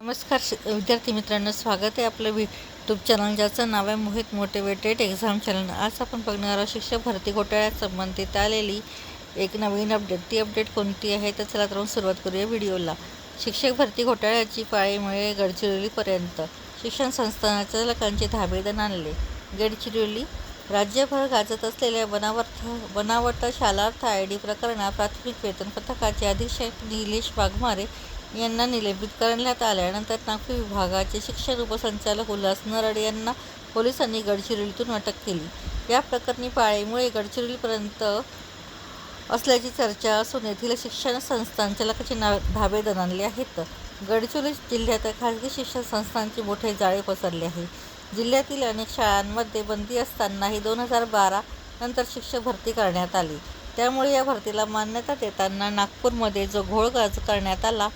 नमस्कार विद्यार्थी मित्रांनो स्वागत आहे आपलं यूट्यूब चॅनल ज्याचं नाव आहे मोहित मोटिवेटेड एक्झाम चॅनल आज आपण बघणार आहोत शिक्षक भरती घोटाळ्यात संबंधित आलेली एक नवीन अपडेट ती अपडेट कोणती आहे? तर चला तर सुरुवात करूया व्हिडिओला शिक्षक भरती घोटाळ्याची पाळीमुळे गडचिरोलीपर्यंत शिक्षण संस्थानाच्या लोकांचे धाबेदन आणले. गडचिरोली राज्यभर गाजत असलेल्या बनावट बनावट शालार्थ आय डी प्रकरणात प्राथमिक वेतन पथकाचे अधीक्षक निलेश वाघमारे यांना निलंबित करण्यात आल्यानंतर नागपूर विभागाचे शिक्षण उपसंचालक उल्हास नरड यांना पोलिसांनी गडचिरोलीतून अटक केली. या प्रकरणी पाळीमुळे गडचिरोलीपर्यंत असल्याची चर्चा असून येथील शिक्षण संस्थांचालकाचे ना धाबे दणाणले आहेत. गडचिरोली जिल्ह्यात खाजगी शिक्षण संस्थांचे मोठे जाळे पसरले आहे. जिल्ह्यातील अनेक शाळांमध्ये बंदी असतानाही दोन हजार बारा नंतर शिक्षक भरती करण्यात आली. त्यामुळे या भरतीला मान्यता देताना नागपूरमध्ये जो घोळ गाज करण्यात आला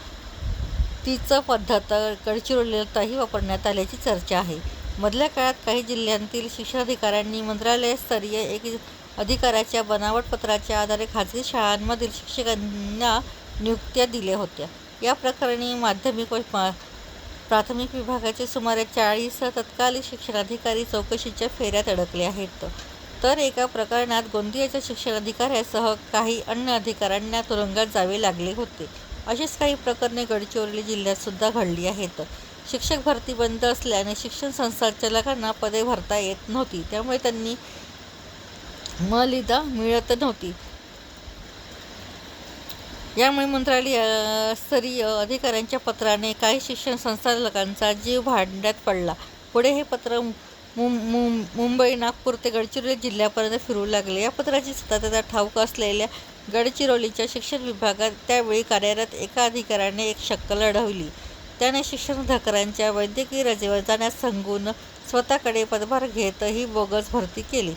तीच पद्धत गडचिरोलीतही वापरण्यात आल्याची चर्चा आहे. मधल्या काळात काही जिल्ह्यांतील शिक्षणाधिकाऱ्यांनी मंत्रालयस्तरीय एक अधिकाऱ्याच्या बनावट पत्राच्या आधारे खाजगी शाळांमधील शिक्षकांना नियुक्त्या दिल्या होत्या. या प्रकरणी माध्यमिक व मा- प्राथमिक विभागाचे सुमारे चाळीस तत्कालीन शिक्षणाधिकारी चौकशीच्या फेऱ्यात अडकले आहेत. तर एका प्रकरणात गोंदियाच्या शिक्षणाधिकाऱ्यासह काही अन्य अधिकाऱ्यांना तुरुंगात जावे लागले होते. अशीच काही प्रकरणे गडचिरोली जिल्ह्यात सुद्धा घडली आहेत. शिक्षक भरती बंद असल्याने शिक्षण संचालकांना पदे भरता येत नव्हती. त्यामुळे त्यांनी मलिदा मिळत नव्हती. यामुळे मंत्रालय स्तरीय अधिकाऱ्यांच्या पत्राने काही शिक्षण संचालकांचा जीव भांड्यात पडला. पुढे हे पत्र मुं मुं मुंबई नागपूर ते गडचिरोली जिल्ह्यापर्यंत फिरू लागले. या पत्राची सत्यता ठाऊक असलेल्या गडचिरोलीच्या शिक्षण विभागात त्यावेळी कार्यरत एका अधिकाऱ्याने एक शक्कल लढवली त्याने शिक्षण शिक्षणाधिकाऱ्यांच्या वैद्यकीय रजेवर जाण्यास सांगून स्वतःकडे पदभार घेत ही बोगस भरती केली.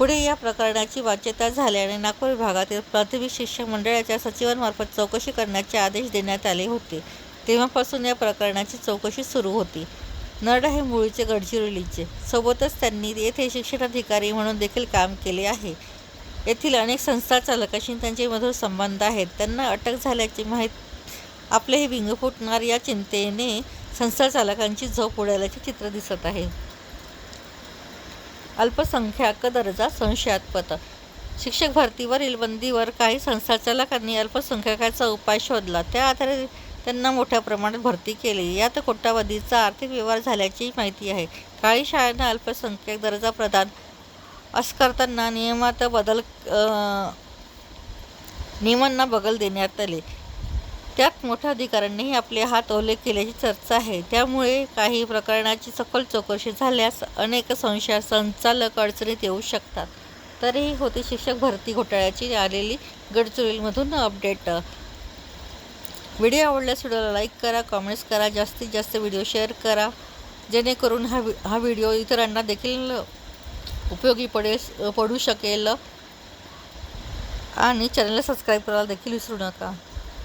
पुढे या प्रकरणाची वाच्यता झाल्याने नागपूर विभागातील प्राथमिक शिक्षण मंडळाच्या सचिवांमार्फत चौकशी करण्याचे आदेश देण्यात आले होते. तेव्हापासून या प्रकरणाची चौकशी सुरू होती. नरडा हे मुळीचे गडचिरोलीचे. सोबतच त्यांनी येथे शिक्षणाधिकारी म्हणून देखील काम केले आहे. येथील अनेक संस्था चालकाशी त्यांचे मधुर संबंध आहेत. त्यांना अटक झाल्याची माहिती आपले हे विंग फुटणार या चिंतेने संस्था चालकांची झोप उडाल्याचे चित्र दिसत आहे. अल्पसंख्याक दर्जा संशयात्पद शिक्षक भरतीवरील बंदीवर काही संस्थाचालकांनी अल्पसंख्याकाचा उपाय शोधला. त्या आधारे त्यांना मोठ्या प्रमाणात भरती केली. यात कोट्यावधीचा आर्थिक व्यवहार झाल्याची माहिती आहे. काही शाळांना अल्पसंख्याक दर्जा प्रदान असं करताना नियमात बदल नियमांना बगल देण्यात आले. त्यात मोठ्या अधिकाऱ्यांनीही आपले हात ओले केल्याची चर्चा आहे. त्यामुळे काही प्रकरणाची सखोल चौकशी झाल्यास अनेक संशय संचालक अडचणीत येऊ शकतात. तरीही होती शिक्षक भरती घोटाळ्याची आलेली गडचिरोलीमधून अपडेट. व्हिडिओ आवडल्यास व्हिडिओला लाईक करा कॉमेंट्स करा जास्तीत जास्त व्हिडिओ शेअर करा. जेणेकरून हा वि हा व्हिडिओ इतरांना देखील उपयोगी पडेल पडू शकेल. आणि चॅनलला सबस्क्राईब करायला देखील विसरू नका.